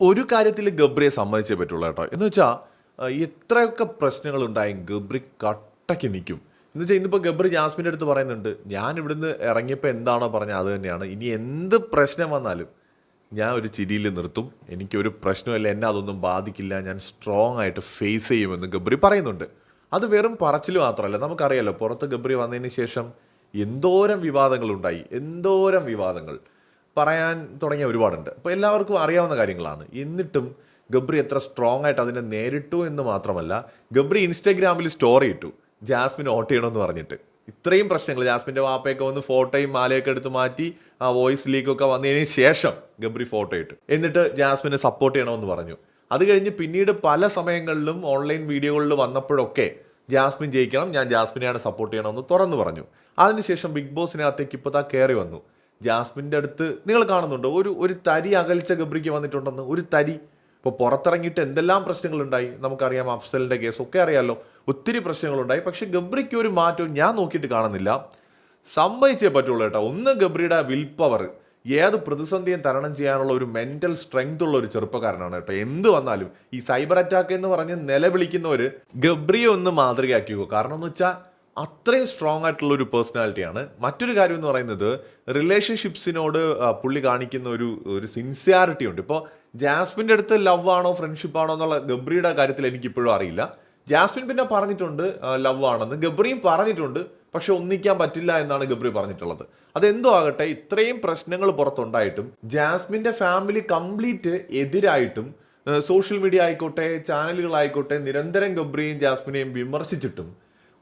ഒരു കാര്യത്തിൽ ഗബ്രിയെ സമ്മതിച്ചേ പറ്റുള്ളൂ കേട്ടോ. എന്ന് വെച്ചാൽ എത്രയൊക്കെ പ്രശ്നങ്ങളുണ്ടായി ഗബ്രി കട്ടയ്ക്ക് നിൽക്കും എന്ന് വെച്ചാൽ ഇന്നിപ്പോൾ ഗബ്രി ജാസ്മിന്റെ അടുത്ത് പറയുന്നുണ്ട് ഞാൻ ഇവിടുന്ന് ഇറങ്ങിയപ്പോൾ എന്താണോ പറഞ്ഞത് അത് തന്നെയാണ്. ഇനി എന്ത് പ്രശ്നം വന്നാലും ഞാൻ ഒരു ചിരിയിൽ നിർത്തും. എനിക്കൊരു പ്രശ്നമില്ല എന്നെ അതൊന്നും ബാധിക്കില്ല. ഞാൻ സ്ട്രോങ് ആയിട്ട് ഫേസ് ചെയ്യുമെന്ന് ഗബ്രി പറയുന്നുണ്ട്. അത് വെറും പറച്ചിൽ മാത്രമല്ല. നമുക്കറിയാലോ പുറത്ത് ഗബ്രി വന്നതിന് ശേഷം എന്തോരം വിവാദങ്ങളുണ്ടായി എന്തോരം വിവാദങ്ങൾ. പറയാൻ തുടങ്ങിയ ഒരുപാടുണ്ട്. അപ്പോൾ എല്ലാവർക്കും അറിയാവുന്ന കാര്യങ്ങളാണ്. എന്നിട്ടും ഗബ്രി എത്ര സ്ട്രോങ് ആയിട്ട് അതിനെ നേരിട്ടു എന്ന് മാത്രമല്ല ഗബ്രി ഇൻസ്റ്റാഗ്രാമിൽ സ്റ്റോറി ഇട്ടു. ജാസ്മിൻ ഓട്ട് ചെയ്യണമെന്ന് പറഞ്ഞിട്ട്. ഇത്രയും പ്രശ്നങ്ങൾ ജാസ്മിന്റെ വാപ്പയൊക്കെ വന്ന് ഫോട്ടോയും മാലയൊക്കെ എടുത്ത് മാറ്റി ആ വോയിസ് ലീക്കൊക്കെ വന്നതിന് ശേഷം ഗബ്രി ഫോട്ടോ ഇട്ടു. എന്നിട്ട് ജാസ്മിനെ സപ്പോർട്ട് ചെയ്യണമെന്ന് പറഞ്ഞു. അത് കഴിഞ്ഞ് പിന്നീട് പല സമയങ്ങളിലും ഓൺലൈൻ വീഡിയോകളിൽ വന്നപ്പോഴൊക്കെ ജാസ്മിൻ ജയിക്കണം ഞാൻ ജാസ്മിനെയാണ് സപ്പോർട്ട് ചെയ്യണമെന്ന് തുറന്നു പറഞ്ഞു. അതിനുശേഷം ബിഗ് ബോസിനകത്തേക്ക് ഇപ്പോൾ താ കയറി വന്നു. ജാസ്മിന്റെ അടുത്ത് നിങ്ങൾ കാണുന്നുണ്ടോ? ഒരു ഒരു തരി അകൽച്ച ഗബ്രിക്ക് വന്നിട്ടുണ്ടെന്ന് ഒരു തരി. ഇപ്പോൾ പുറത്തിറങ്ങിയിട്ട് എന്തെല്ലാം പ്രശ്നങ്ങളുണ്ടായി? നമുക്കറിയാം അഫ്സലിന്റെ കേസ് ഒക്കെ അറിയാമല്ലോ ഒത്തിരി പ്രശ്നങ്ങളുണ്ടായി. പക്ഷെ ഗബ്രിക്ക് ഒരു മാറ്റവും ഞാൻ നോക്കിയിട്ട് കാണുന്നില്ല. സംഭവിച്ചേ പറ്റുള്ളൂ കേട്ടോ. ഒന്ന് ഗബ്രിയുടെ വിൽ പവർ. ഏത് പ്രതിസന്ധിയും തരണം ചെയ്യാനുള്ള ഒരു മെന്റൽ സ്ട്രെങ്ത് ഉള്ള ഒരു ചെറുപ്പക്കാരനാണ് കേട്ടോ. എന്ത് വന്നാലും ഈ സൈബർ അറ്റാക്ക് എന്ന് പറഞ്ഞ് നിലവിളിക്കുന്നവർ ഗബ്രിയെ ഒന്ന് മാതൃകയാക്കിയോ കാരണം എന്ന് വെച്ചാൽ അത്രയും സ്ട്രോങ് ആയിട്ടുള്ള ഒരു പേഴ്സണാലിറ്റിയാണ് മറ്റൊരു കാര്യം എന്ന് പറയുന്നത് റിലേഷൻഷിപ്സിനോട് പുള്ളി കാണിക്കുന്ന ഒരു ഒരു സിൻസിയാരിറ്റി ഉണ്ട്. ഇപ്പോൾ ജാസ്മിന്റെ അടുത്ത് ലവ് ആണോ ഫ്രണ്ട്ഷിപ്പ് ആണോ എന്നുള്ള ഗബ്രിയുടെ കാര്യത്തിൽ എനിക്കിപ്പോഴും അറിയില്ല. ജാസ്മിൻ പിന്നെ പറഞ്ഞിട്ടുണ്ട് ലവ് ആണെന്ന്. ഗബ്രിയും പറഞ്ഞിട്ടുണ്ട് പക്ഷെ ഒന്നിക്കാൻ പറ്റില്ല എന്നാണ് ഗബ്രി പറഞ്ഞിട്ടുള്ളത്. അതെന്തോ ആകട്ടെ ഇത്രയും പ്രശ്നങ്ങൾ പുറത്തുണ്ടായിട്ടും ജാസ്മിന്റെ ഫാമിലി കംപ്ലീറ്റ് എതിരായിട്ടും സോഷ്യൽ മീഡിയ ആയിക്കോട്ടെ ചാനലുകളായിക്കോട്ടെ നിരന്തരം ഗബ്രിയെയും ജാസ്മിനെയും വിമർശിച്ചിട്ടും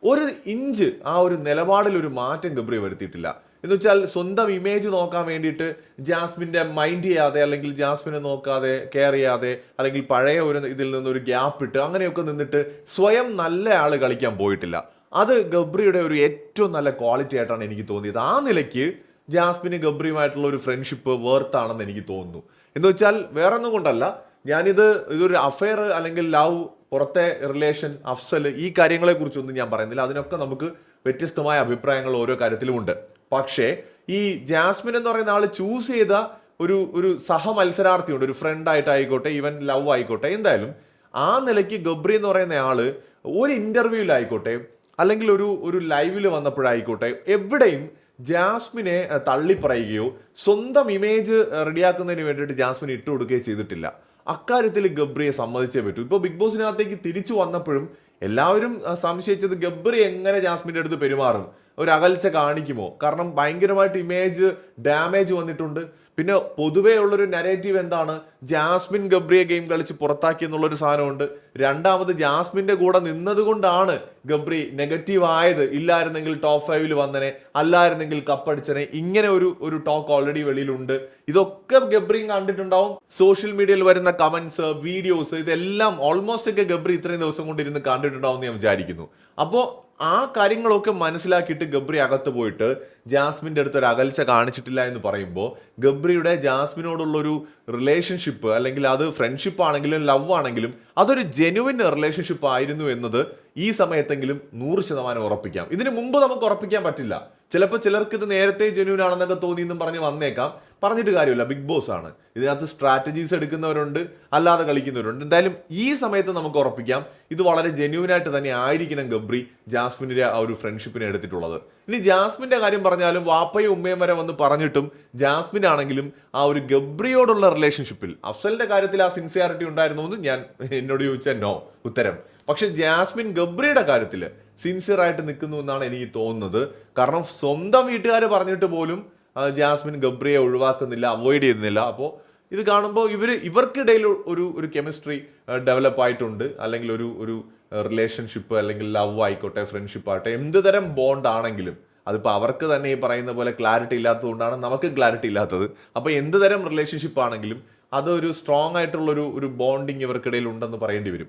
ഒരു ഇഞ്ച് ആ ഒരു നിലപാടിൽ ഒരു മാറ്റം ഗബ്രി വരുത്തിയിട്ടില്ല. എന്ന് വെച്ചാൽ സ്വന്തം ഇമേജ് നോക്കാൻ വേണ്ടിയിട്ട് ജാസ്മിന്റെ മൈൻഡ് ചെയ്യാതെ അല്ലെങ്കിൽ ജാസ്മിനെ നോക്കാതെ കെയർ ചെയ്യാതെ അല്ലെങ്കിൽ പഴയ ഒരു ഇതിൽ നിന്ന് ഒരു ഗ്യാപ്പ് ഇട്ട് അങ്ങനെയൊക്കെ നിന്നിട്ട് സ്വയം നല്ല ആൾ കളിക്കാൻ പോയിട്ടില്ല. അത് ഗബ്രിയുടെ ഒരു ഏറ്റവും നല്ല ക്വാളിറ്റി ആയിട്ടാണ് എനിക്ക് തോന്നിയത്. ആ നിലയ്ക്ക് ജാസ്മിന് ഗബ്രിയുമായിട്ടുള്ള ഒരു ഫ്രണ്ട്ഷിപ്പ് വേർത്താണെന്ന് എനിക്ക് തോന്നുന്നു. എന്ന് വെച്ചാൽ വേറൊന്നും കൊണ്ടല്ല. ഞാനിത് ഇതൊരു അഫെയർ അല്ലെങ്കിൽ ലവ് പുറത്തെ റിലേഷൻ അഫ്സൽ ഈ കാര്യങ്ങളെ കുറിച്ചൊന്നും ഞാൻ പറയുന്നില്ല. അതിനൊക്കെ നമുക്ക് വ്യത്യസ്തമായ അഭിപ്രായങ്ങൾ ഓരോ കാര്യത്തിലുമുണ്ട്. പക്ഷേ ഈ ജാസ്മിൻ എന്ന് പറയുന്ന ആൾ ചൂസ് ചെയ്ത ഒരു ഒരു സഹ മത്സരാർത്ഥിയുണ്ട് ഒരു ഫ്രണ്ട് ആയിട്ടായിക്കോട്ടെ ഈവൻ ലവ് ആയിക്കോട്ടെ എന്തായാലും ആ നിലയ്ക്ക് ഗബ്രി എന്ന് പറയുന്ന ആൾ ഒരു ഇന്റർവ്യൂവിലായിക്കോട്ടെ അല്ലെങ്കിൽ ഒരു ഒരു ലൈവിൽ വന്നപ്പോഴായിക്കോട്ടെ എവിടെയും ജാസ്മിനെ തള്ളിപ്പറയുകയോ സ്വന്തം ഇമേജ് റെഡിയാക്കുന്നതിന് വേണ്ടിയിട്ട് ജാസ്മിൻ ഇട്ട് കൊടുക്കുകയോ ചെയ്തിട്ടില്ല. അക്കാര്യത്തിൽ ഗബ്രിയെ സമ്മതിച്ചേ പറ്റൂ. ഇപ്പോൾ ബിഗ് ബോസിനകത്തേക്ക് തിരിച്ചു വന്നപ്പോഴും എല്ലാവരും സംശയിച്ചത് ഗബ്രി എങ്ങനെ ജാസ്മിന്റെ അടുത്ത് പെരുമാറും? ഒരു അകൽച്ച കാണിക്കുമോ? കാരണം ഭയങ്കരമായിട്ട് ഇമേജ് ഡാമേജ് വന്നിട്ടുണ്ട്. പിന്നെ പൊതുവേ ഉള്ളൊരു നരേറ്റീവ് എന്താണ്? ജാസ്മിൻ ഗബ്രിയെ ഗെയിം കളിച്ച് പുറത്താക്കി എന്നുള്ളൊരു സാധനമുണ്ട്. രണ്ടാമത് ജാസ്മിന്റെ കൂടെ നിന്നതുകൊണ്ടാണ് ഗബ്രി നെഗറ്റീവ് ആയത്. ഇല്ലായിരുന്നെങ്കിൽ ടോപ്പ് ഫൈവിൽ വന്നനെ അല്ലായിരുന്നെങ്കിൽ കപ്പടിച്ചനെ ഇങ്ങനെ ഒരു ഒരു ടോക്ക് ഓൾറെഡി വെളിയിലുണ്ട്. ഇതൊക്കെ ഗബ്രിയും കണ്ടിട്ടുണ്ടാവും. സോഷ്യൽ മീഡിയയിൽ വരുന്ന കമന്റ്സ് വീഡിയോസ് ഇതെല്ലാം ഓൾമോസ്റ്റ് ഒക്കെ ഗബ്രി ഇത്രയും ദിവസം കൊണ്ട് ഇരുന്ന് കണ്ടിട്ടുണ്ടാവും എന്ന് ഞാൻ വിചാരിക്കുന്നു. അപ്പോൾ ആ കാര്യങ്ങളൊക്കെ മനസ്സിലാക്കിയിട്ട് ഗബ്രി അകത്ത് പോയിട്ട് ജാസ്മിന്റെ അടുത്ത് ഒരു അകൽച്ച കാണിച്ചിട്ടില്ല എന്ന് പറയുമ്പോൾ ഗബ്രിയുടെ ജാസ്മിനോടുള്ളൊരു റിലേഷൻഷിപ്പ് അല്ലെങ്കിൽ അത് ഫ്രണ്ട്ഷിപ്പ് ആണെങ്കിലും ലവ് ആണെങ്കിലും അതൊരു ജെനുവിൻ റിലേഷൻഷിപ്പ് ആയിരുന്നു എന്നത് ഈ സമയത്തെങ്കിലും നൂറ് ശതമാനം ഉറപ്പിക്കാം. ഇതിനു മുമ്പ് നമുക്ക് ഉറപ്പിക്കാൻ പറ്റില്ല. ചിലപ്പോൾ ചിലർക്ക് ഇത് നേരത്തെ ജെന്യൂൻ ആണെന്നൊക്കെ തോന്നി എന്നും പറഞ്ഞ് വന്നേക്കാം. പറഞ്ഞിട്ട് കാര്യമില്ല. ബിഗ് ബോസ് ആണ്. ഇതിനകത്ത് സ്ട്രാറ്റജീസ് എടുക്കുന്നവരുണ്ട്. അല്ലാതെ കളിക്കുന്നവരുണ്ട്. എന്തായാലും ഈ സമയത്ത് നമുക്ക് ഉറപ്പിക്കാം. ഇത് വളരെ ജെന്യൂൻ ആയിട്ട് തന്നെ ആയിരിക്കണം ഗബ്രി ജാസ്മിന്റെ ആ ഒരു ഫ്രണ്ട്ഷിപ്പിനെ എടുത്തിട്ടുള്ളത്. ഇനി ജാസ്മിന്റെ കാര്യം പറഞ്ഞാലും വാപ്പയും ഉമ്മയും വരെ വന്ന് പറഞ്ഞിട്ടും ജാസ്മിൻ ആണെങ്കിലും ആ ഒരു ഗബ്രിയോടുള്ള റിലേഷൻഷിപ്പിൽ അഫ്സലിന്റെ കാര്യത്തിൽ ആ സിൻസിയാരിറ്റി ഉണ്ടായിരുന്നു എന്ന് ഞാൻ എന്നോട് ചോദിച്ചാൽ നോ ഉത്തരം. പക്ഷെ ജാസ്മിൻ ഗബ്രിയുടെ കാര്യത്തിൽ സിൻസിയർ ആയിട്ട് നിൽക്കുന്നു എന്നാണ് എനിക്ക് തോന്നുന്നത്. കാരണം സ്വന്തം വീട്ടുകാർ പറഞ്ഞിട്ട് പോലും ജാസ്മിൻ ഗബ്രിയെ ഒഴിവാക്കുന്നില്ല അവോയ്ഡ് ചെയ്യുന്നില്ല. അപ്പോൾ ഇത് കാണുമ്പോൾ ഇവർ ഇവർക്കിടയിൽ ഒരു ഒരു കെമിസ്ട്രി ഡെവലപ്പ് ആയിട്ടുണ്ട്. അല്ലെങ്കിൽ ഒരു ഒരു റിലേഷൻഷിപ്പ് അല്ലെങ്കിൽ ലവ് ആയിക്കോട്ടെ ഫ്രണ്ട്ഷിപ്പ് ആയിട്ടെ എന്ത് തരം ബോണ്ട് ആണെങ്കിലും. അതിപ്പോൾ അവർക്ക് തന്നെ ഈ പറയുന്ന പോലെ ക്ലാരിറ്റി ഇല്ലാത്തതുകൊണ്ടാണ് നമുക്ക് ക്ലാരിറ്റി ഇല്ലാത്തത്. അപ്പോൾ എന്ത് തരം റിലേഷൻഷിപ്പ് ആണെങ്കിലും അതൊരു സ്ട്രോങ് ആയിട്ടുള്ളൊരു ഒരു ബോണ്ടിങ് ഇവർക്കിടയിൽ ഉണ്ടെന്ന് പറയേണ്ടി വരും.